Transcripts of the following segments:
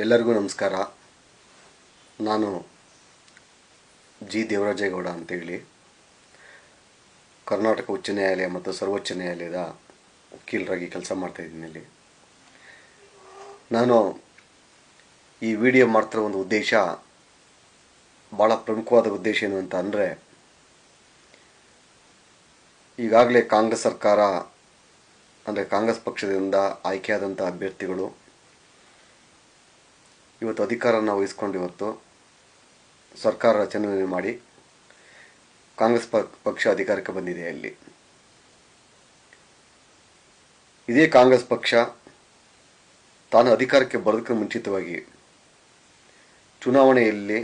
ಎಲ್ಲರಿಗೂ ನಮಸ್ಕಾರ. ನಾನು ಜಿ. ದೇವರಾಜೇಗೌಡ ಅಂತೇಳಿ. ಕರ್ನಾಟಕ ಉಚ್ಚ ನ್ಯಾಯಾಲಯ ಮತ್ತು ಸರ್ವೋಚ್ಚ ನ್ಯಾಯಾಲಯದ ವಕೀಲರಾಗಿ ಕೆಲಸ ಮಾಡ್ತಾಯಿದ್ದೀನಿ ಇಲ್ಲಿ. ನಾನು ಈ ವಿಡಿಯೋ ಮಾಡ್ತಿರೋ ಒಂದು ಉದ್ದೇಶ ಭಾಳ ಪ್ರಮುಖವಾದ ಉದ್ದೇಶ ಏನು ಅಂತ ಅಂದರೆ, ಈಗಾಗಲೇ ಕಾಂಗ್ರೆಸ್ ಸರ್ಕಾರ, ಅಂದರೆ ಕಾಂಗ್ರೆಸ್ ಪಕ್ಷದಿಂದ ಆಯ್ಕೆಯಾದಂಥ ಅಭ್ಯರ್ಥಿಗಳು ಇವತ್ತು ಅಧಿಕಾರನ ವಹಿಸ್ಕೊಂಡು ಇವತ್ತು ಸರ್ಕಾರ ರಚನೆ ಮಾಡಿ ಕಾಂಗ್ರೆಸ್ ಪಕ್ಷ ಅಧಿಕಾರಕ್ಕೆ ಬಂದಿದೆ ಅಲ್ಲಿ. ಇದೇ ಕಾಂಗ್ರೆಸ್ ಪಕ್ಷ ತಾನು ಅಧಿಕಾರಕ್ಕೆ ಬರೋದಕ್ಕೆ ಮುಂಚಿತವಾಗಿ ಚುನಾವಣೆಯಲ್ಲಿ,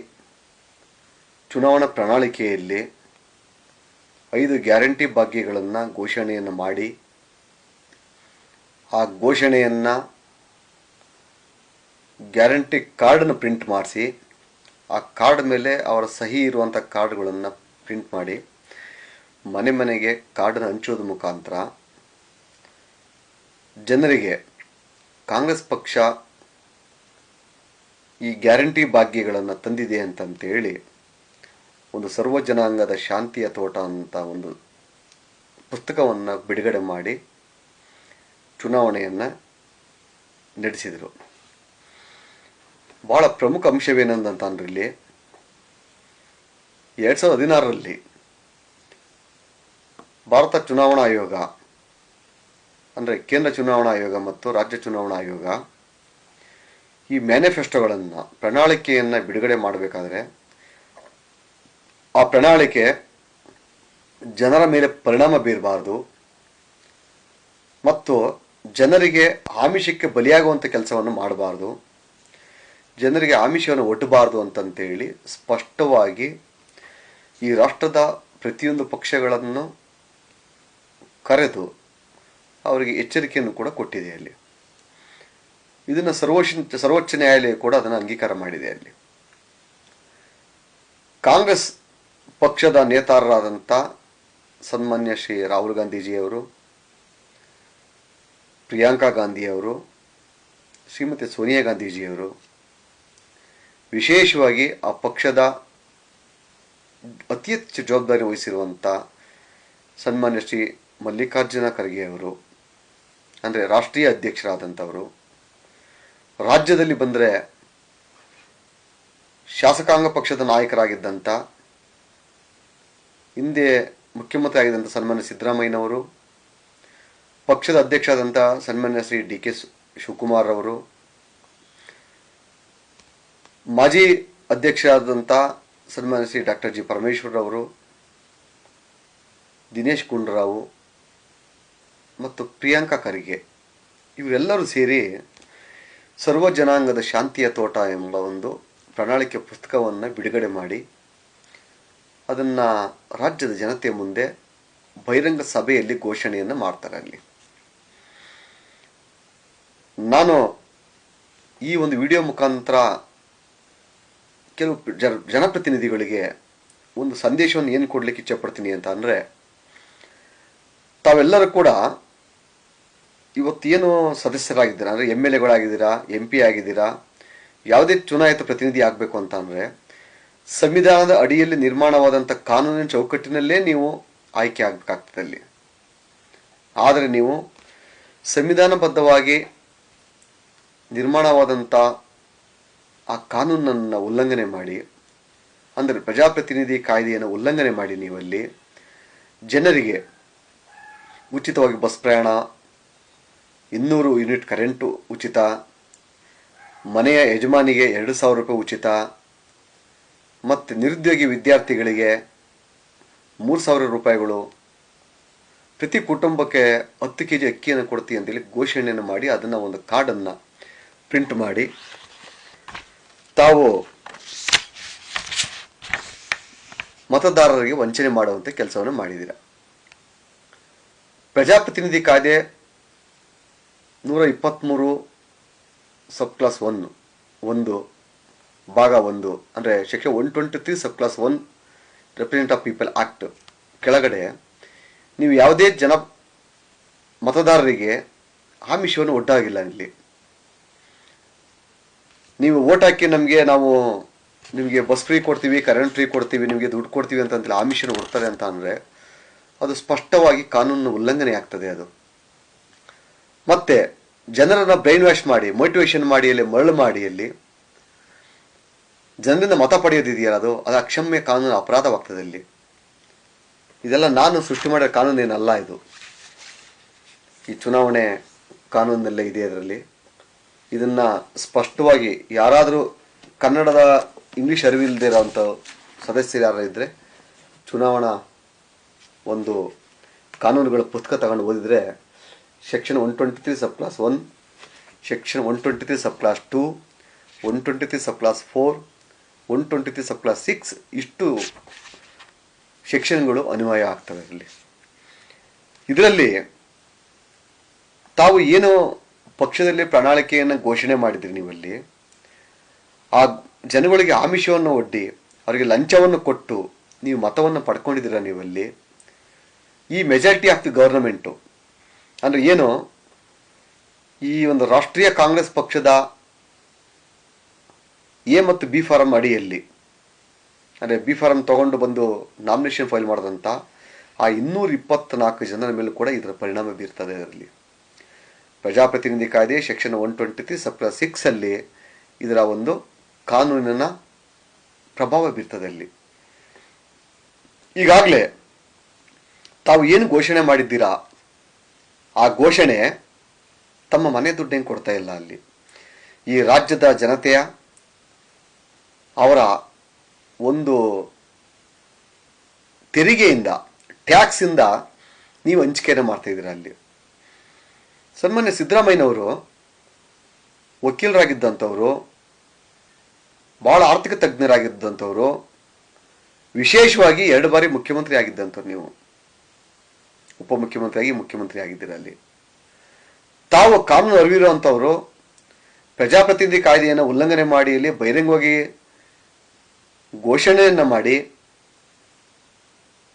ಚುನಾವಣಾ ಪ್ರಣಾಳಿಕೆಯಲ್ಲಿ ಐದು ಗ್ಯಾರಂಟಿ ಭಾಗ್ಯಗಳನ್ನು ಘೋಷಣೆಯನ್ನು ಮಾಡಿ, ಆ ಘೋಷಣೆಯನ್ನು ಗ್ಯಾರಂಟಿ ಕಾರ್ಡನ್ನು ಪ್ರಿಂಟ್ ಮಾಡಿಸಿ, ಆ ಕಾರ್ಡ್ ಮೇಲೆ ಅವರ ಸಹಿ ಇರುವಂಥ ಕಾರ್ಡ್ಗಳನ್ನು ಪ್ರಿಂಟ್ ಮಾಡಿ, ಮನೆ ಮನೆಗೆ ಕಾರ್ಡನ್ನು ಹಂಚೋದ್ರ ಮುಖಾಂತರ ಜನರಿಗೆ ಕಾಂಗ್ರೆಸ್ ಪಕ್ಷ ಈ ಗ್ಯಾರಂಟಿ ಭಾಗ್ಯಗಳನ್ನು ತಂದಿದೆ ಅಂತಂತೇಳಿ ಒಂದು ಸರ್ವ ಜನಾಂಗದ ಶಾಂತಿಯ ತೋಟ ಅಂತ ಒಂದು ಪುಸ್ತಕವನ್ನು ಬಿಡುಗಡೆ ಮಾಡಿ ಚುನಾವಣೆಯನ್ನು ನಡೆಸಿದರು. ಭಾಳ ಪ್ರಮುಖ ಅಂಶವೇನಂತಂದ್ರೆ ಇಲ್ಲಿ ಎರಡು ಸಾವಿರದ ಹದಿನಾರರಲ್ಲಿ ಭಾರತ ಚುನಾವಣಾ ಆಯೋಗ, ಅಂದರೆ ಕೇಂದ್ರ ಚುನಾವಣಾ ಆಯೋಗ ಮತ್ತು ರಾಜ್ಯ ಚುನಾವಣಾ ಆಯೋಗ ಈ ಮ್ಯಾನಿಫೆಸ್ಟೋಗಳನ್ನು, ಪ್ರಣಾಳಿಕೆಯನ್ನು ಬಿಡುಗಡೆ ಮಾಡಬೇಕಾದ್ರೆ ಆ ಪ್ರಣಾಳಿಕೆ ಜನರ ಮೇಲೆ ಪರಿಣಾಮ ಬೀರಬಾರ್ದು ಮತ್ತು ಜನರಿಗೆ ಆಮಿಷಕ್ಕೆ ಬಲಿಯಾಗುವಂಥ ಕೆಲಸವನ್ನು ಮಾಡಬಾರ್ದು. ಜನರಿಗೆ ಆಮಿಷವನ್ನು ಒಡ್ಡಬಾರದು ಅಂತಂತೇಳಿ ಸ್ಪಷ್ಟವಾಗಿ ಈ ರಾಷ್ಟ್ರದ ಪ್ರತಿಯೊಂದು ಪಕ್ಷಗಳನ್ನು ಕರೆದು ಅವರಿಗೆ ಎಚ್ಚರಿಕೆಯನ್ನು ಕೂಡ ಕೊಟ್ಟಿದೆ ಅಲ್ಲಿ. ಇದನ್ನು ಸರ್ವೋಚ್ಚ ಸರ್ವೋಚ್ಚ ನ್ಯಾಯಾಲಯ ಕೂಡ ಅದನ್ನು ಅಂಗೀಕಾರ ಮಾಡಿದೆ ಅಲ್ಲಿ. ಕಾಂಗ್ರೆಸ್ ಪಕ್ಷದ ನೇತಾರರಾದಂಥ ಸನ್ಮಾನ್ಯ ಶ್ರೀ ರಾಹುಲ್ ಗಾಂಧೀಜಿಯವರು, ಪ್ರಿಯಾಂಕಾ ಗಾಂಧಿಯವರು, ಶ್ರೀಮತಿ ಸೋನಿಯಾ ಗಾಂಧೀಜಿಯವರು ವಿಶೇಷವಾಗಿ ಆ ಪಕ್ಷದ ಅತಿ ಹೆಚ್ಚು ಜವಾಬ್ದಾರಿ ವಹಿಸಿರುವಂಥ ಸನ್ಮಾನ್ಯ ಶ್ರೀ ಮಲ್ಲಿಕಾರ್ಜುನ ಖರ್ಗೆ ಅವರು, ಅಂದರೆ ರಾಷ್ಟ್ರೀಯ ಅಧ್ಯಕ್ಷರಾದಂಥವರು. ರಾಜ್ಯದಲ್ಲಿ ಬಂದರೆ ಶಾಸಕಾಂಗ ಪಕ್ಷದ ನಾಯಕರಾಗಿದ್ದಂಥ ಹಿಂದೆ ಮುಖ್ಯಮಂತ್ರಿ ಆಗಿದ್ದಂಥ ಸನ್ಮಾನ್ಯ ಸಿದ್ದರಾಮಯ್ಯನವರು, ಪಕ್ಷದ ಅಧ್ಯಕ್ಷರಾದಂಥ ಸನ್ಮಾನ್ಯ ಶ್ರೀ ಡಿ ಕೆ ಶಿವಕುಮಾರ್ ಅವರು ಮಾಜಿ ಅಧ್ಯಕ್ಷರಾದಂಥ ಸನ್ಮಾನ್ಯ ಶ್ರೀ ಡಾಕ್ಟರ್ ಜಿ ಪರಮೇಶ್ವರರವರು, ದಿನೇಶ್ ಗುಂಡೂರಾವ್ ಮತ್ತು ಪ್ರಿಯಾಂಕಾ ಖರ್ಗೆ, ಇವರೆಲ್ಲರೂ ಸೇರಿ ಸರ್ವ ಜನಾಂಗದ ಶಾಂತಿಯ ತೋಟ ಎಂಬ ಒಂದು ಪ್ರಣಾಳಿಕೆ ಪುಸ್ತಕವನ್ನು ಬಿಡುಗಡೆ ಮಾಡಿ, ಅದನ್ನು ರಾಜ್ಯದ ಜನತೆಯ ಮುಂದೆ ಬಹಿರಂಗ ಸಭೆಯಲ್ಲಿ ಘೋಷಣೆಯನ್ನು ಮಾಡ್ತಾರೆ ಅಲ್ಲಿ. ನಾನು ಈ ಒಂದು ವಿಡಿಯೋ ಮುಖಾಂತರ ಕೆಲವು ಜನ, ಜನಪ್ರತಿನಿಧಿಗಳಿಗೆ ಒಂದು ಸಂದೇಶವನ್ನು ಏನು ಕೊಡಲಿಕ್ಕೆ ಇಚ್ಛಪಡ್ತೀನಿ ಅಂತ ಅಂದರೆ, ತಾವೆಲ್ಲರೂ ಕೂಡ ಇವತ್ತೇನು ಸದಸ್ಯರಾಗಿದ್ದೀರಾ, ಅಂದರೆ ಎಂ ಎಲ್ ಎಗಳಾಗಿದ್ದೀರಾ, ಎಂ ಪಿ ಆಗಿದ್ದೀರಾ, ಯಾವುದೇ ಚುನಾಯಿತ ಪ್ರತಿನಿಧಿ ಆಗಬೇಕು ಅಂತ ಅಂದರೆ, ಸಂವಿಧಾನದ ಅಡಿಯಲ್ಲಿ ನಿರ್ಮಾಣವಾದಂಥ ಕಾನೂನಿನ ಚೌಕಟ್ಟಿನಲ್ಲೇ ನೀವು ಆಯ್ಕೆ ಆಗಬೇಕಾಗ್ತದೆ ಅಲ್ಲಿ. ಆದರೆ ನೀವು ಸಂವಿಧಾನಬದ್ಧವಾಗಿ ನಿರ್ಮಾಣವಾದಂಥ ಆ ಕಾನೂನನ್ನು ಉಲ್ಲಂಘನೆ ಮಾಡಿ, ಅಂದರೆ ಪ್ರಜಾಪ್ರತಿನಿಧಿ ಕಾಯ್ದೆಯನ್ನು ಉಲ್ಲಂಘನೆ ಮಾಡಿ ನೀವಲ್ಲಿ ಜನರಿಗೆ ಉಚಿತವಾಗಿ ಬಸ್ ಪ್ರಯಾಣ, ಇನ್ನೂರು ಯೂನಿಟ್ ಕರೆಂಟು ಉಚಿತ, ಮನೆಯ ಯಜಮಾನಿಗೆ ಎರಡು ಸಾವಿರ ರೂಪಾಯಿ ಉಚಿತ, ಮತ್ತು ನಿರುದ್ಯೋಗಿ ವಿದ್ಯಾರ್ಥಿಗಳಿಗೆ ಮೂರು ಸಾವಿರ ರೂಪಾಯಿಗಳು, ಪ್ರತಿ ಕುಟುಂಬಕ್ಕೆ ಹತ್ತು ಕೆ ಜಿ ಅಕ್ಕಿಯನ್ನು ಕೊಡ್ತೀವಿ ಅಂತೇಳಿ ಘೋಷಣೆಯನ್ನು ಮಾಡಿ, ಅದನ್ನು ಒಂದು ಕಾರ್ಡನ್ನು ಪ್ರಿಂಟ್ ಮಾಡಿ. ತಾವು ಮತದಾರರಿಗೆ ವಂಚನೆ ಮಾಡುವಂಥ ಕೆಲಸವನ್ನು ಮಾಡಿದ್ದೀರ. ಪ್ರಜಾಪ್ರತಿನಿಧಿ ಕಾಯ್ದೆ ನೂರ ಇಪ್ಪತ್ತ್ಮೂರು ಸಬ್ ಕ್ಲಾಸ್ ಒನ್, ಒಂದು, ಭಾಗ ಒಂದು, ಅಂದರೆ section one twenty three sub clause one represent of people act ಕೆಳಗಡೆ ನೀವು ಯಾವುದೇ ಜನ ಮತದಾರರಿಗೆ ಆಮಿಷವನ್ನು ಒಡ್ಡಾಗಿಲ್ಲ ಇಲ್ಲಿ. ನೀವು ಓಟ್ ಹಾಕಿ ನಮಗೆ ನಾವು ನಿಮಗೆ ಬಸ್ ಫ್ರೀ ಕೊಡ್ತೀವಿ ಕರೆಂಟ್ ಫ್ರೀ ಕೊಡ್ತೀವಿ, ನಿಮಗೆ ದುಡ್ಡು ಕೊಡ್ತೀವಿ ಅಂತ ಆಮಿಷನ್ ಕೊಡ್ತಾರೆ ಅಂತ ಅಂದರೆ ಅದು ಸ್ಪಷ್ಟವಾಗಿ ಕಾನೂನು ಉಲ್ಲಂಘನೆ ಆಗ್ತದೆ ಅದು. ಮತ್ತೆ ಜನರನ್ನು ಬ್ರೈನ್ ವಾಶ್ ಮಾಡಿ ಮೋಟಿವೇಶನ್ ಮಾಡಿ ಅಲ್ಲಿ, ಮರಳು ಮಾಡಿ ಅಲ್ಲಿ ಜನರಿಂದ ಮತ ಪಡೆಯೋದಿದೆಯಲ್ಲ ಅದು ಅದು ಅಕ್ಷಮ್ಯ ಕಾನೂನು ಅಪರಾಧವಾಗ್ತದೆ ಅಲ್ಲಿ. ಇದೆಲ್ಲ ನಾನು ಸೃಷ್ಟಿ ಮಾಡಿದ ಕಾನೂನೇನಲ್ಲ ಇದು. ಈ ಚುನಾವಣೆ ಕಾನೂನಲ್ಲೇ ಇದೆ ಅದರಲ್ಲಿ ಇದನ್ನ ಸ್ಪಷ್ಟವಾಗಿ ಯಾರಾದರೂ ಕನ್ನಡದ ಇಂಗ್ಲಿಷ್ ಅರಿವಿಲ್ಲದೆ ಇರೋವಂಥ ಸದಸ್ಯರು ಯಾರು ಇದ್ದರೆ ಚುನಾವಣಾ ಒಂದು ಕಾನೂನುಗಳ ಪುಸ್ತಕ ತಗೊಂಡು ಓದಿದರೆ section one twenty three sub clause one, section one twenty three sub clause two, one twenty three sub clause four, one twenty three sub clause six ಇಷ್ಟು ಸೆಕ್ಷನ್ಗಳು ಅನ್ವಯ ಆಗ್ತವೆ ಇಲ್ಲಿ. ಇದರಲ್ಲಿ ತಾವು ಏನು ಪಕ್ಷದಲ್ಲಿ ಪ್ರಣಾಳಿಕೆಯನ್ನು ಘೋಷಣೆ ಮಾಡಿದ್ರಿ ನೀವಲ್ಲಿ. ಆ ಜನಗಳಿಗೆ ಆಮಿಷವನ್ನು ಒಡ್ಡಿ, ಅವರಿಗೆ ಲಂಚವನ್ನು ಕೊಟ್ಟು ನೀವು ಮತವನ್ನು ಪಡ್ಕೊಂಡಿದ್ದೀರ ನೀವಲ್ಲಿ? ಈ ಮೆಜಾರಿಟಿ ಆಫ್ ದಿ ಗವರ್ನಮೆಂಟು ಅಂದರೆ ಏನು? ಈ ಒಂದು ರಾಷ್ಟ್ರೀಯ ಕಾಂಗ್ರೆಸ್ ಪಕ್ಷದ ಎ ಮತ್ತು ಬಿ ಫಾರಂ ಅಡಿಯಲ್ಲಿ, ಅಂದರೆ ಬಿ ಫಾರಂ ತಗೊಂಡು ಬಂದು ನಾಮಿನೇಷನ್ ಫೈಲ್ ಮಾಡಿದಂಥ ಆ ಇನ್ನೂರ ಇಪ್ಪತ್ತ್ನಾಲ್ಕು ಜನರ ಮೇಲೂ ಕೂಡ ಇದರ ಪರಿಣಾಮ ಬೀರ್ತದೆ ಅದರಲ್ಲಿ. ಪ್ರಜಾಪ್ರತಿನಿಧಿ ಕಾಯ್ದೆ ಸೆಕ್ಷನ್ ಒನ್ ಟ್ವೆಂಟಿ ತ್ರೀ ಸಪ್ಲ ಸಿಕ್ಸ್ ಅಲ್ಲಿ ಇದರ ಒಂದು ಕಾನೂನಿನ ಪ್ರಭಾವ ಬೀರ್ತದೆ ಅಲ್ಲಿ. ಈಗಾಗಲೇ ತಾವು ಏನು ಘೋಷಣೆ ಮಾಡಿದ್ದೀರಾ? ಆ ಘೋಷಣೆ ತಮ್ಮ ಮನೆ ದುಡ್ಡೇನು ಕೊಡ್ತಾ ಇಲ್ಲ ಅಲ್ಲಿ. ಈ ರಾಜ್ಯದ ಜನತೆಯ, ಅವರ ಒಂದು ತೆರಿಗೆಯಿಂದ ಟ್ಯಾಕ್ಸಿಂದ ನೀವು ಹಂಚಿಕೆಯನ್ನು ಮಾಡ್ತಾ ಇದ್ದೀರಾ ಅಲ್ಲಿ? ಸನ್ಮಾನ್ಯ ಸಿದ್ದರಾಮಯ್ಯನವರು ವಕೀಲರಾಗಿದ್ದಂಥವರು ಭಾಳ ಆರ್ಥಿಕ ತಜ್ಞರಾಗಿದ್ದಂಥವರು, ವಿಶೇಷವಾಗಿ ಎರಡು ಬಾರಿ ಮುಖ್ಯಮಂತ್ರಿ ಆಗಿದ್ದಂಥವ್ರು ನೀವು. ಉಪಮುಖ್ಯಮಂತ್ರಿಯಾಗಿ ಮುಖ್ಯಮಂತ್ರಿ ಆಗಿದ್ದೀರ ಅಲ್ಲಿ. ತಾವು ಕಾನೂನು ಅರಿವಿರುವಂಥವರು, ಪ್ರಜಾಪ್ರತಿನಿಧಿ ಕಾಯ್ದೆಯನ್ನು ಉಲ್ಲಂಘನೆ ಮಾಡಿ, ಇಲ್ಲಿ ಬಹಿರಂಗವಾಗಿ ಘೋಷಣೆಯನ್ನು ಮಾಡಿ,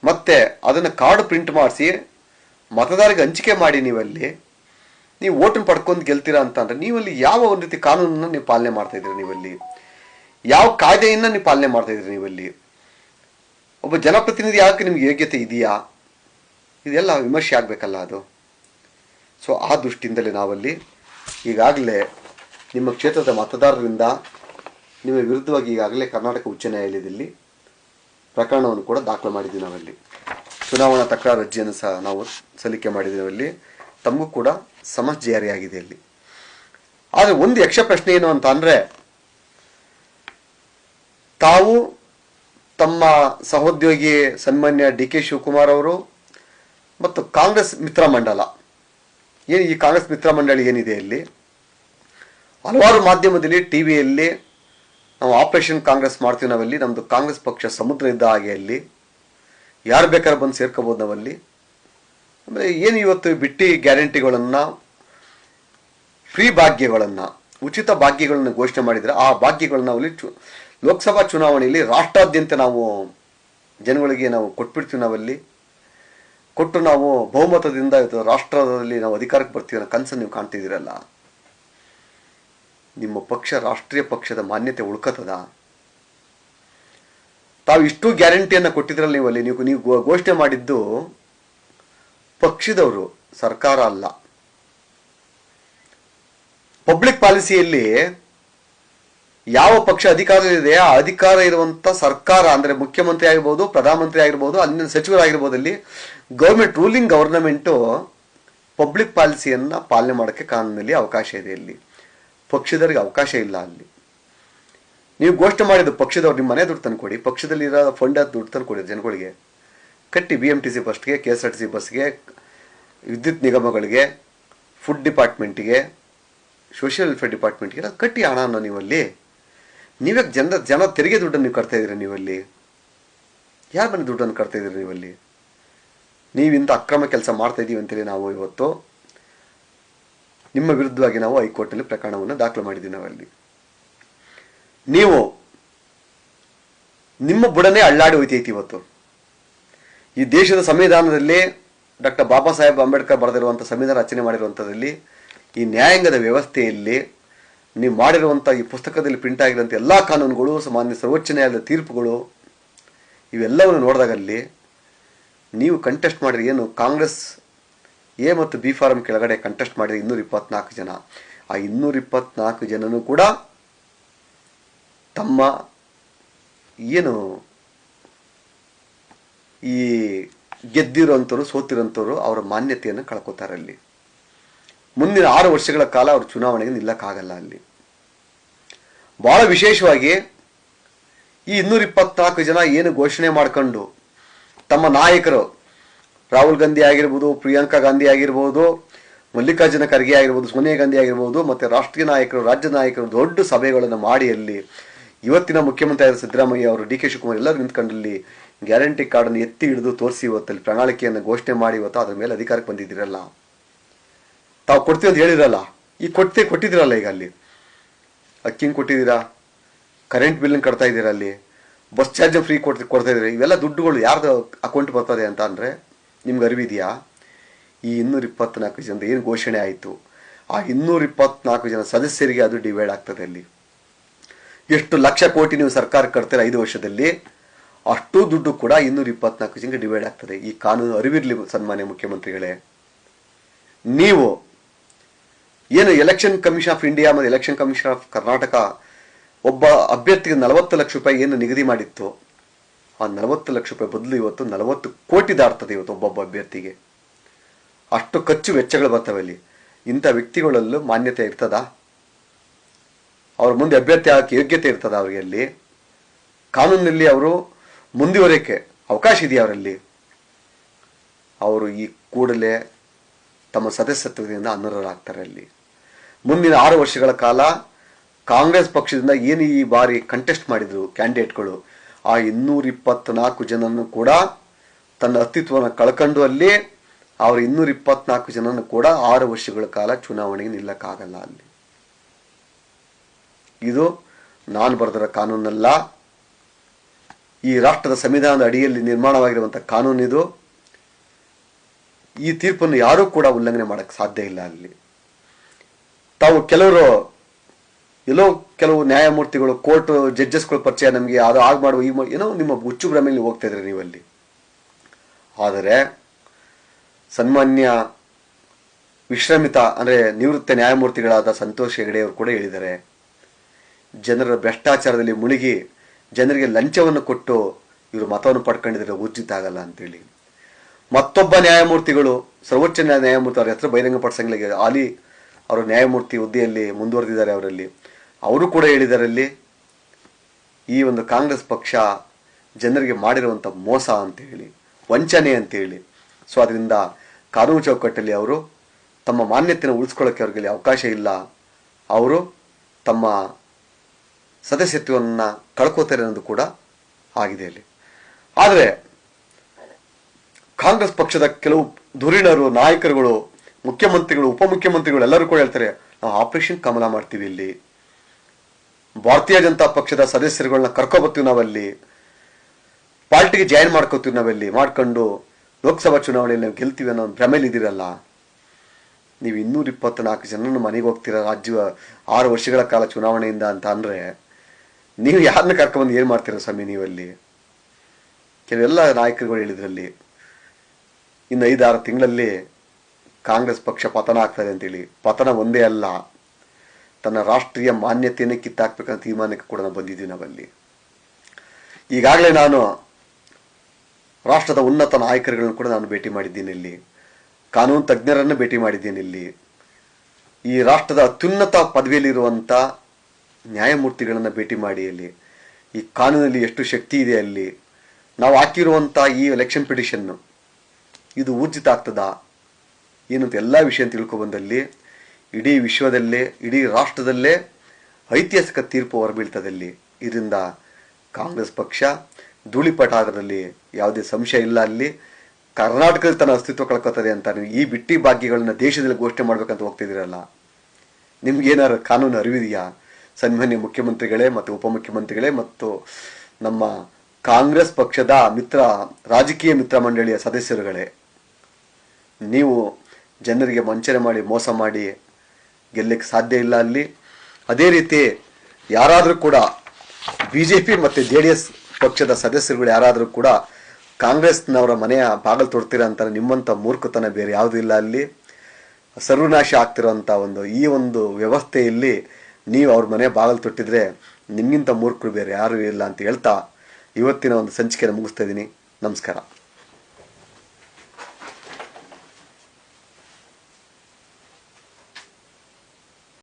ಮತ್ತೆ ಅದನ್ನು ಕಾರ್ಡ್ ಪ್ರಿಂಟ್ ಮಾಡಿಸಿ, ಮತದಾರರಿಗೆ ಹಂಚಿಕೆ ಮಾಡಿ ನೀವಲ್ಲಿ ನೀವು ಓಟನ್ನು ಪಡ್ಕೊಂಡು ಗೆಲ್ತೀರಾ ಅಂತ ನೀವಲ್ಲಿ ಯಾವ ಒಂದು ರೀತಿ ಕಾನೂನನ್ನು ನೀವು ಪಾಲನೆ ಮಾಡ್ತಾ ಇದ್ದೀರಿ ನೀವಲ್ಲಿ? ಯಾವ ಕಾಯ್ದೆಯನ್ನು ನೀವು ಪಾಲನೆ ಮಾಡ್ತಾ ಇದ್ದೀರಿ ನೀವಲ್ಲಿ? ಒಬ್ಬ ಜನಪ್ರತಿನಿಧಿ ಯಾಕೆ ನಿಮ್ಗೆ ಯೋಗ್ಯತೆ ಇದೆಯಾ? ಇದೆಲ್ಲ ವಿಮರ್ಶೆ ಆಗಬೇಕಲ್ಲ ಅದು. ಸೊ ಆ ದೃಷ್ಟಿಯಿಂದಲೇ ನಾವಲ್ಲಿ ಈಗಾಗಲೇ ನಿಮ್ಮ ಕ್ಷೇತ್ರದ ಮತದಾರರಿಂದ ನಿಮ್ಮ ವಿರುದ್ಧವಾಗಿ ಈಗಾಗಲೇ ಕರ್ನಾಟಕ ಉಚ್ಚ ನ್ಯಾಯಾಲಯದಲ್ಲಿ ಪ್ರಕರಣವನ್ನು ಕೂಡ ದಾಖಲು ಮಾಡಿದ್ದೀವಿ ನಾವಲ್ಲಿ. ಚುನಾವಣಾ ತಕರಾರು ಅರ್ಜಿಯನ್ನು ಸಹ ನಾವು ಸಲ್ಲಿಕೆ ಮಾಡಿದ್ದೀವಿ ಅಲ್ಲಿ ತಮಗೂ ಕೂಡ ಸಮಸ್ ಜಾರಿಯಾಗಿದೆ ಇಲ್ಲಿ. ಆದರೆ ಒಂದು ಯಕ್ಷ ಪ್ರಶ್ನೆ ಏನು ಅಂತ ಅಂದರೆ, ತಾವು ತಮ್ಮ ಸಹೋದ್ಯೋಗಿ ಸನ್ಮಾನ್ಯ ಡಿ ಕೆ ಶಿವಕುಮಾರ್ ಅವರು ಮತ್ತು ಕಾಂಗ್ರೆಸ್ ಮಿತ್ರ ಮಂಡಲ. ಏನು ಈ ಕಾಂಗ್ರೆಸ್ ಮಿತ್ರ ಮಂಡಳಿ ಏನಿದೆ ಇಲ್ಲಿ? ಹಲವಾರು ಮಾಧ್ಯಮದಲ್ಲಿ, ಟಿ ವಿಯಲ್ಲಿ ನಾವು ಆಪರೇಷನ್ ಕಾಂಗ್ರೆಸ್ ಮಾಡ್ತೀವಿ ನಾವಲ್ಲಿ ನಮ್ಮದು ಕಾಂಗ್ರೆಸ್ ಪಕ್ಷ ಸಮುದ್ರ ಇದ್ದ ಹಾಗೆ ಅಲ್ಲಿ. ಯಾರು ಬೇಕಾದ್ರೂ ಬಂದು ಸೇರ್ಕೋಬೋದು ನಾವಲ್ಲಿ. ಅಂದರೆ ಏನು ಇವತ್ತು ಬಿಟ್ಟಿ ಗ್ಯಾರಂಟಿಗಳನ್ನು, ಫ್ರೀ ಭಾಗ್ಯಗಳನ್ನು, ಉಚಿತ ಭಾಗ್ಯಗಳನ್ನು ಘೋಷಣೆ ಮಾಡಿದರೆ ಆ ಭಾಗ್ಯಗಳನ್ನ ಅಲ್ಲಿ ಚು, ಲೋಕಸಭಾ ಚುನಾವಣೆಯಲ್ಲಿ ರಾಷ್ಟ್ರಾದ್ಯಂತ ನಾವು ಜನಗಳಿಗೆ ನಾವು ಕೊಟ್ಬಿಡ್ತೀವಿ ನಾವಲ್ಲಿ. ಕೊಟ್ಟು ನಾವು ಬಹುಮತದಿಂದ ಇವತ್ತು ರಾಷ್ಟ್ರದಲ್ಲಿ ನಾವು ಅಧಿಕಾರಕ್ಕೆ ಬರ್ತೀವಿ ಅನ್ನೋ ಕನಸನ್ನು ನೀವು ಕಾಣ್ತಿದ್ದೀರಲ್ಲ. ನಿಮ್ಮ ಪಕ್ಷ ರಾಷ್ಟ್ರೀಯ ಪಕ್ಷದ ಮಾನ್ಯತೆ ಉಳ್ಕತ್ತದ ತಾವು ಇಷ್ಟು ಗ್ಯಾರಂಟಿಯನ್ನು ಕೊಟ್ಟಿದ್ರಲ್ಲ ನೀವು ನೀವು ನೀವು ಘೋಷಣೆ ಮಾಡಿದ್ದು ಪಕ್ಷದವರು ಸರ್ಕಾರ ಅಲ್ಲ. ಪಬ್ಲಿಕ್ ಪಾಲಿಸಿಯಲ್ಲಿ ಯಾವ ಪಕ್ಷ ಅಧಿಕಾರದಲ್ಲಿದೆ ಆ ಅಧಿಕಾರ ಇರುವಂತ ಸರ್ಕಾರ ಅಂದ್ರೆ ಮುಖ್ಯಮಂತ್ರಿ ಆಗಿರ್ಬೋದು, ಪ್ರಧಾನಮಂತ್ರಿ ಆಗಿರ್ಬೋದು, ಅಲ್ಲಿನ ಸಚಿವರಾಗಿರ್ಬೋದು ಅಲ್ಲಿ ಗೌರ್ಮೆಂಟ್ ರೂಲಿಂಗ್ ಗವರ್ನಮೆಂಟು ಪಬ್ಲಿಕ್ ಪಾಲಿಸಿಯನ್ನ ಪಾಲನೆ ಮಾಡೋಕ್ಕೆ ಕಾನೂನಲ್ಲಿ ಅವಕಾಶ ಇದೆ ಇಲ್ಲಿ. ಪಕ್ಷದವರಿಗೆ ಅವಕಾಶ ಇಲ್ಲ ಅಲ್ಲಿ. ನೀವು ಘೋಷಣೆ ಮಾಡಿದ್ದು ಪಕ್ಷದವ್ರು ನಿಮ್ಮ ಮನೆ ದುಡ್ಡು ತಂದ್ಕೊಡಿ ಪಕ್ಷದಲ್ಲಿ ಇರೋ ಫಂಡ್ ದುಡ್ಡು ತಂದ್ಕೊಡಿ ಜನಗಳಿಗೆ. ಕಟ್ಟಿ ಬಿ ಎಂ ಟಿ ಸಿ ಬಸ್ಗೆ K S R T C ಬಸ್ಗೆ ವಿದ್ಯುತ್ ನಿಗಮಗಳಿಗೆ ಫುಡ್ ಡಿಪಾರ್ಟ್ಮೆಂಟಿಗೆ ಸೋಷಿಯಲ್ ವೆಲ್ಫೇರ್ ಡಿಪಾರ್ಟ್ಮೆಂಟ್ಗೆ ಎಲ್ಲ ಕಟ್ಟಿ ಹಣನ ನೀವಲ್ಲಿ, ನೀವೇ ಜನ ಜನ ತೆರಿಗೆ ದುಡ್ಡನ್ನು ನೀವು ಕಟ್ತಾ ಇದ್ದೀರಿ ನೀವಲ್ಲಿ? ಯಾರ ಮನೆ ದುಡ್ಡನ್ನು ಕಟ್ತಾ ಇದ್ದೀರಿ ನೀವಲ್ಲಿ? ನೀವಿಂತ ಅಕ್ರಮ ಕೆಲಸ ಮಾಡ್ತಾ ಇದ್ದೀವಿ ಅಂತೇಳಿ ನಾವು ಇವತ್ತು, ನಿಮ್ಮ ವಿರುದ್ಧವಾಗಿ ನಾವು ಹೈಕೋರ್ಟ್ನಲ್ಲಿ ಪ್ರಕರಣವನ್ನು ದಾಖಲು ಮಾಡಿದ್ದೀವಿ ನಾವಲ್ಲಿ. ನೀವು, ನಿಮ್ಮ ಬುಡನೆ ಅಳ್ಳಾಡಿ ಹೋಯ್ತೈತಿ ಇವತ್ತು. ಈ ದೇಶದ ಸಂವಿಧಾನದಲ್ಲಿ ಡಾಕ್ಟರ್ ಬಾಬಾ ಸಾಹೇಬ್ ಅಂಬೇಡ್ಕರ್ ಬರೆದಿರುವಂಥ ಸಂವಿಧಾನ ರಚನೆ ಮಾಡಿರುವಂಥದ್ದಲ್ಲಿ ಈ ನ್ಯಾಯಾಂಗದ ವ್ಯವಸ್ಥೆಯಲ್ಲಿ ನೀವು ಮಾಡಿರುವಂಥ ಈ ಪುಸ್ತಕದಲ್ಲಿ ಪ್ರಿಂಟ್ ಆಗಿರುವಂಥ ಎಲ್ಲ ಕಾನೂನುಗಳು, ಸಾಮಾನ್ಯ ಸರ್ವೋಚ್ಚ ನ್ಯಾಯಾಲಯದ ತೀರ್ಪುಗಳು, ಇವೆಲ್ಲವನ್ನು ನೋಡಿದಾಗಲ್ಲಿ ನೀವು ಕಂಟೆಸ್ಟ್ ಮಾಡಿರಿ, ಏನು ಕಾಂಗ್ರೆಸ್ ಎ ಮತ್ತು ಬಿ ಫಾರಂ ಕೆಳಗಡೆ ಕಂಟೆಸ್ಟ್ ಮಾಡಿದ ಇನ್ನೂರ ಇಪ್ಪತ್ನಾಲ್ಕು ಜನ. ಆ ಇನ್ನೂರ ಇಪ್ಪತ್ನಾಲ್ಕು ಜನನೂ ಕೂಡ ತಮ್ಮ ಏನು ಈ ಗೆದ್ದಿರೋಂಥವ್ರು ಸೋತಿರೋಂಥವ್ರು ಅವರ ಮಾನ್ಯತೆಯನ್ನು ಕಳ್ಕೊತಾರೆ ಅಲ್ಲಿ. ಮುಂದಿನ ಆರು ವರ್ಷಗಳ ಕಾಲ ಅವರು ಚುನಾವಣೆಗೆ ನಿಲ್ಲಕ್ಕಾಗಲ್ಲ ಅಲ್ಲಿ. ಬಹಳ ವಿಶೇಷವಾಗಿ ಈ ಇನ್ನೂರ ಇಪ್ಪತ್ನಾಲ್ಕು ಜನ ಏನು ಘೋಷಣೆ ಮಾಡ್ಕೊಂಡು ತಮ್ಮ ನಾಯಕರು, ರಾಹುಲ್ ಗಾಂಧಿ ಆಗಿರ್ಬೋದು, ಪ್ರಿಯಾಂಕಾ ಗಾಂಧಿ ಆಗಿರ್ಬೋದು, ಮಲ್ಲಿಕಾರ್ಜುನ ಖರ್ಗೆ ಆಗಿರ್ಬೋದು, ಸೋನಿಯಾ ಗಾಂಧಿ ಆಗಿರ್ಬೋದು, ಮತ್ತು ರಾಷ್ಟ್ರೀಯ ನಾಯಕರು, ರಾಜ್ಯ ನಾಯಕರು ದೊಡ್ಡ ಸಭೆಗಳನ್ನು ಮಾಡಿ ಅಲ್ಲಿ ಇವತ್ತಿನ ಮುಖ್ಯಮಂತ್ರಿ ಆದ ಸಿದ್ದರಾಮಯ್ಯ ಅವರು ಡಿ ಕೆ ಶಿವಕುಮಾರ್ ಎಲ್ಲರೂ ನಿಂತ್ಕೊಂಡಲ್ಲಿ ಗ್ಯಾರಂಟಿ ಕಾರ್ಡನ್ನು ಎತ್ತಿ ಹಿಡಿದು ತೋರಿಸಿ ಇವತ್ತಲ್ಲಿ ಪ್ರಣಾಳಿಕೆಯನ್ನು ಘೋಷಣೆ ಮಾಡಿ ಇವತ್ತು ಅದ್ರ ಮೇಲೆ ಅಧಿಕಾರಕ್ಕೆ ಬಂದಿದ್ದೀರಲ್ಲ. ತಾವು ಕೊಡ್ತೀವಿ ಅಂತ ಹೇಳಿರಲ್ಲ ಈಗ ಕೊಡ್ತೇ ಕೊಟ್ಟಿದ್ದೀರಲ್ಲ ಈಗ ಅಲ್ಲಿ. ಅಕ್ಕಿನ ಕೊಟ್ಟಿದ್ದೀರಾ? ಕರೆಂಟ್ ಬಿಲ್ಲನ್ನು ಕಟ್ತಾ ಇದ್ದೀರಾ ಅಲ್ಲಿ? ಬಸ್ ಚಾರ್ಜ್ ಫ್ರೀ ಕೊಡ್ತಿ ಕೊಡ್ತಾ ಇದ್ದೀರಿ? ಇವೆಲ್ಲ ದುಡ್ಡುಗಳು ಯಾರ್ದು ಅಕೌಂಟ್ ಬರ್ತದೆ ಅಂತ ಅಂದರೆ ನಿಮ್ಗೆ ಅರಿವಿದೆಯಾ ಈ ಇನ್ನೂರ ಇಪ್ಪತ್ನಾಲ್ಕು ಜನದ ಏನು ಘೋಷಣೆ ಆಯಿತು? ಆ ಇನ್ನೂರ ಇಪ್ಪತ್ನಾಲ್ಕು ಜನ ಸದಸ್ಯರಿಗೆ ಅದು ಡಿವೈಡ್ ಆಗ್ತದೆ ಅಲ್ಲಿ. ಎಷ್ಟು ಲಕ್ಷ ಕೋಟಿ ನೀವು ಸರ್ಕಾರ ಕಟ್ತೀರ ಐದು ವರ್ಷದಲ್ಲಿ, ಅಷ್ಟು ದುಡ್ಡು ಕೂಡ ಇನ್ನೂರ ಇಪ್ಪತ್ನಾಲ್ಕು ಜನಕ್ಕೆ ಡಿವೈಡ್ ಆಗ್ತದೆ. ಈ ಕಾನೂನು ಅರಿವಿರಲಿ ಸನ್ಮಾನ್ಯ ಮುಖ್ಯಮಂತ್ರಿಗಳೇ. ನೀವು ಏನು ಎಲೆಕ್ಷನ್ ಕಮಿಷನ್ ಆಫ್ ಇಂಡಿಯಾ ಮತ್ತು ಎಲೆಕ್ಷನ್ ಕಮಿಷನ್ ಆಫ್ ಕರ್ನಾಟಕ ಒಬ್ಬ ಅಭ್ಯರ್ಥಿಗೆ ನಲವತ್ತು ಲಕ್ಷ ರೂಪಾಯಿ ಏನು ನಿಗದಿ ಮಾಡಿತ್ತು, ಆ ನಲವತ್ತು ಲಕ್ಷ ರೂಪಾಯಿ ಬದಲು ಇವತ್ತು ನಲವತ್ತು ಕೋಟಿ ದಾಟ್ತದೆ ಇವತ್ತು ಒಬ್ಬೊಬ್ಬ ಅಭ್ಯರ್ಥಿಗೆ. ಅಷ್ಟು ಖರ್ಚು ವೆಚ್ಚಗಳು ಬರ್ತವೆ ಅಲ್ಲಿ. ಇಂಥ ವ್ಯಕ್ತಿಗಳಲ್ಲೂ ಮಾನ್ಯತೆ ಇರ್ತದಾ? ಅವ್ರ ಮುಂದೆ ಅಭ್ಯರ್ಥಿ ಆಗಕ್ಕೆ ಯೋಗ್ಯತೆ ಇರ್ತದೆ ಅವರಿಗೆ ಅಲ್ಲಿ ಕಾನೂನಿನಲ್ಲಿ ಅವರು ಮುಂದುವರಿಯಕ್ಕೆ ಅವಕಾಶ ಇದೆಯಾ ಅವರಲ್ಲಿ? ಅವರು ಈ ಕೂಡಲೇ ತಮ್ಮ ಸದಸ್ಯತ್ವದಿಂದ ಅನರ್ಹರಾಗ್ತಾರೆ ಅಲ್ಲಿ. ಮುಂದಿನ ಆರು ವರ್ಷಗಳ ಕಾಲ ಕಾಂಗ್ರೆಸ್ ಪಕ್ಷದಿಂದ ಏನು ಈ ಬಾರಿ ಕಂಟೆಸ್ಟ್ ಮಾಡಿದರು ಕ್ಯಾಂಡಿಡೇಟ್ಗಳು ಆ ಇನ್ನೂರ ಇಪ್ಪತ್ನಾಲ್ಕು ಜನನ್ನು ಕೂಡ ತನ್ನ ಅಸ್ತಿತ್ವವನ್ನು ಕಳ್ಕೊಂಡು ಅಲ್ಲಿ, ಅವರು ಇನ್ನೂರ ಇಪ್ಪತ್ನಾಲ್ಕು ಜನನ್ನು ಕೂಡ ಆರು ವರ್ಷಗಳ ಕಾಲ ಚುನಾವಣೆಗೆ ನಿಲ್ಲಕ್ಕಾಗಲ್ಲ ಅಲ್ಲಿ. ಇದು ನಾನು ಬರೆದಿರೋ ಕಾನೂನಲ್ಲ. ಈ ರಾಷ್ಟ್ರದ ಸಂವಿಧಾನದ ಅಡಿಯಲ್ಲಿ ನಿರ್ಮಾಣವಾಗಿರುವಂಥ ಕಾನೂನಿದು. ಈ ತೀರ್ಪನ್ನು ಯಾರೂ ಕೂಡ ಉಲ್ಲಂಘನೆ ಮಾಡಕ್ಕೆ ಸಾಧ್ಯ ಇಲ್ಲ ಅಲ್ಲಿ. ತಾವು ಕೆಲವರು, ಎಲ್ಲೋ ಕೆಲವು ನ್ಯಾಯಮೂರ್ತಿಗಳು, ಕೋರ್ಟ್ ಜಡ್ಜಸ್ಗಳ ಪರಿಚಯ ನಮಗೆ ಅದು ಆಗ ಮಾಡುವ ಈ ಏನೋ ನಿಮ್ಮ ಹುಚ್ಚು ಭ್ರಮೆಯಲ್ಲಿ ಹೋಗ್ತಾ ಇದ್ರಿ ಅಲ್ಲಿ. ಆದರೆ ಸನ್ಮಾನ್ಯ ವಿಶ್ರಮಿತ, ಅಂದರೆ ನಿವೃತ್ತ ನ್ಯಾಯಮೂರ್ತಿಗಳಾದ ಸಂತೋಷ್ ಹೆಗಡೆಯವರು ಕೂಡ ಹೇಳಿದ್ದಾರೆ. ಜನರ ಭ್ರಷ್ಟಾಚಾರದಲ್ಲಿ ಮುಳುಗಿ ಜನರಿಗೆ ಲಂಚವನ್ನು ಕೊಟ್ಟು ಇವರು ಮತವನ್ನು ಪಡ್ಕೊಂಡಿದ್ರೆ ಊರ್ಜಿತ ಆಗಲ್ಲ ಅಂತೇಳಿ. ಮತ್ತೊಬ್ಬ ನ್ಯಾಯಮೂರ್ತಿಗಳು, ಸರ್ವೋಚ್ಚ ನ್ಯಾಯ ನ್ಯಾಯಮೂರ್ತಿ ಅವರ ಹೆಸರು ಬಹಿರಂಗಪಡಿಸಂಗಿಲ್ಲ ಆಲಿ ಅವರು ನ್ಯಾಯಮೂರ್ತಿ ಹುದ್ದೆಯಲ್ಲಿ ಮುಂದುವರೆದಿದ್ದಾರೆ ಅವರಲ್ಲಿ. ಅವರು ಕೂಡ ಹೇಳಿದರಲ್ಲಿ, ಈ ಒಂದು ಕಾಂಗ್ರೆಸ್ ಪಕ್ಷ ಜನರಿಗೆ ಮಾಡಿರುವಂಥ ಮೋಸ ಅಂತೇಳಿ, ವಂಚನೆ ಅಂತೇಳಿ. ಸೊ, ಅದರಿಂದ ಕಾನೂನು ಚೌಕಟ್ಟಲ್ಲಿ ಅವರು ತಮ್ಮ ಮಾನ್ಯತೆಯನ್ನು ಉಳಿಸ್ಕೊಳ್ಳೋಕ್ಕೆ ಅವ್ರಿಗೆ ಅವಕಾಶ ಇಲ್ಲ. ಅವರು ತಮ್ಮ ಸದಸ್ಯತ್ವವನ್ನು ಕಳ್ಕೋತಾರೆ ಅನ್ನೋದು ಕೂಡ ಆಗಿದೆ ಅಲ್ಲಿ ಆದರೆ, ಕಾಂಗ್ರೆಸ್ ಪಕ್ಷದ ಕೆಲವು ಧುರೀಣರು, ನಾಯಕರುಗಳು, ಮುಖ್ಯಮಂತ್ರಿಗಳು, ಉಪಮುಖ್ಯಮಂತ್ರಿಗಳು ಎಲ್ಲರೂ ಕೂಡ ಹೇಳ್ತಾರೆ, ನಾವು ಆಪರೇಷನ್ ಕಮಲ ಮಾಡ್ತೀವಿ ಇಲ್ಲಿ. ಭಾರತೀಯ ಜನತಾ ಪಕ್ಷದ ಸದಸ್ಯರುಗಳನ್ನ ಕರ್ಕೊಬರ್ತೀವಿ ನಾವಲ್ಲಿ. ಪಾರ್ಟಿಗೆ ಜಾಯಿನ್ ಮಾಡ್ಕೋತೀವಿ ನಾವಲ್ಲಿ. ಮಾಡ್ಕೊಂಡು ಲೋಕಸಭಾ ಚುನಾವಣೆಯಲ್ಲಿ ನಾವು ಗೆಲ್ತೀವಿ ಅನ್ನೋ ಒಂದು ಭ್ರಮೆಲಿ ಇದ್ದೀರಲ್ಲ. ನೀವು ಇನ್ನೂರ ಇಪ್ಪತ್ನಾಲ್ಕು ಜನರನ್ನು ಮನೆಗೆ ಹೋಗ್ತೀರ ರಾಜ್ಯ ಆರು ವರ್ಷಗಳ ಕಾಲ ಚುನಾವಣೆಯಿಂದ ಅಂತ ಅಂದರೆ ನೀವು ಯಾರನ್ನ ಕರ್ಕೊಂಬಂದು ಏನು ಮಾಡ್ತೀರ ಸ್ವಾಮಿ ನೀವಲ್ಲಿ ಕೆಲವೆಲ್ಲ ನಾಯಕರುಗಳು ಹೇಳಿದ್ರಲ್ಲಿ, ಇನ್ನು ಐದಾರು ತಿಂಗಳಲ್ಲಿ ಕಾಂಗ್ರೆಸ್ ಪಕ್ಷ ಪತನ ಆಗ್ತದೆ ಅಂತೇಳಿ. ಪತನ ಒಂದೇ ಅಲ್ಲ, ತನ್ನ ರಾಷ್ಟ್ರೀಯ ಮಾನ್ಯತೆಯನ್ನೇ ಕಿತ್ತಾಕ್ಬೇಕಂತ ತೀರ್ಮಾನಕ್ಕೆ ಕೂಡ ನಾವು ಬಂದಿದ್ದೀವಿ ನಾವಲ್ಲಿ. ಈಗಾಗಲೇ ನಾನು ರಾಷ್ಟ್ರದ ಉನ್ನತ ನಾಯಕರುಗಳನ್ನು ಕೂಡ ನಾನು ಭೇಟಿ ಮಾಡಿದ್ದೀನಿ ಇಲ್ಲಿ. ಕಾನೂನು ತಜ್ಞರನ್ನು ಭೇಟಿ ಮಾಡಿದ್ದೀನಿ ಇಲ್ಲಿ. ಈ ರಾಷ್ಟ್ರದ ಅತ್ಯುನ್ನತ ಪದವಿಯಲ್ಲಿರುವಂಥ ನ್ಯಾಯಮೂರ್ತಿಗಳನ್ನು ಭೇಟಿ ಮಾಡಿ ಅಲ್ಲಿ. ಈ ಕಾನೂನಲ್ಲಿ ಎಷ್ಟು ಶಕ್ತಿ ಇದೆ ಅಲ್ಲಿ. ನಾವು ಹಾಕಿರುವಂಥ ಈ ಎಲೆಕ್ಷನ್ ಪಿಟಿಷನ್ನು ಇದು ಊರ್ಜಿತ ಆಗ್ತದಾ? ಏನಂತ ಎಲ್ಲ ವಿಷಯ ತಿಳ್ಕೊಬಂದಲ್ಲಿ ಇಡೀ ವಿಶ್ವದಲ್ಲೇ, ಇಡೀ ರಾಷ್ಟ್ರದಲ್ಲೇ ಐತಿಹಾಸಿಕ ತೀರ್ಪು ಹೊರಬೀಳ್ತದಲ್ಲಿ. ಇದರಿಂದ ಕಾಂಗ್ರೆಸ್ ಪಕ್ಷ ಧೂಳಿಪಟ ಆಗೋದ್ರಲ್ಲಿ ಯಾವುದೇ ಸಂಶಯ ಇಲ್ಲ ಅಲ್ಲಿ. ಕರ್ನಾಟಕದಲ್ಲಿ ತನ್ನ ಅಸ್ತಿತ್ವ ಕಳ್ಕೊತದೆ ಅಂತ ನೀವು ಈ ಬಿಟ್ಟಿ ಭಾಗ್ಯಗಳನ್ನ ದೇಶದಲ್ಲಿ ಘೋಷಣೆ ಮಾಡ್ಬೇಕಂತ ಹೋಗ್ತಿದ್ದೀರಲ್ಲ ನಿಮ್ಗೇನಾದ್ರು ಕಾನೂನು ಅರಿವಿದೆಯಾ? ಸನ್ಮಾನ್ಯ ಮುಖ್ಯಮಂತ್ರಿಗಳೇ ಮತ್ತು ಉಪಮುಖ್ಯಮಂತ್ರಿಗಳೇ ಮತ್ತು ನಮ್ಮ ಕಾಂಗ್ರೆಸ್ ಪಕ್ಷದ ಮಿತ್ರ, ರಾಜಕೀಯ ಮಿತ್ರ ಮಂಡಳಿಯ ಸದಸ್ಯರುಗಳೇ, ನೀವು ಜನರಿಗೆ ವಂಚನೆ ಮಾಡಿ, ಮೋಸ ಮಾಡಿ ಗೆಲ್ಲಕ್ಕೆ ಸಾಧ್ಯ ಇಲ್ಲ ಅಲ್ಲಿ. ಅದೇ ರೀತಿ ಯಾರಾದರೂ ಕೂಡ ಬಿ ಜೆ ಪಿ ಮತ್ತು ಜೆ ಡಿ ಎಸ್ ಪಕ್ಷದ ಸದಸ್ಯರುಗಳು ಯಾರಾದರೂ ಕೂಡ ಕಾಂಗ್ರೆಸ್ನವರ ಮನೆಯ ಬಾಗಲು ತೊಡ್ತೀರ ಅಂತ ನಿಮ್ಮಂಥ ಮೂರ್ಖತನ ಬೇರೆ ಯಾವುದೂ ಇಲ್ಲ ಅಲ್ಲಿ. ಸರ್ವನಾಶ ಆಗ್ತಿರೋಂಥ ಒಂದು ಈ ಒಂದು ವ್ಯವಸ್ಥೆಯಲ್ಲಿ ನೀವು ಅವ್ರ ಮನೆ ಬಾಗಿಲು ತೊಟ್ಟಿದ್ರೆ ನಿಮ್ಗಿಂತ ಮೂರ್ಖರು ಬೇರೆ ಯಾರೂ ಇಲ್ಲ ಅಂತ ಹೇಳ್ತಾ ಇವತ್ತಿನ ಒಂದು ಸಂಚಿಕೆಯನ್ನು ಮುಗಿಸ್ತಾ ಇದ್ದೀನಿ. ನಮಸ್ಕಾರ.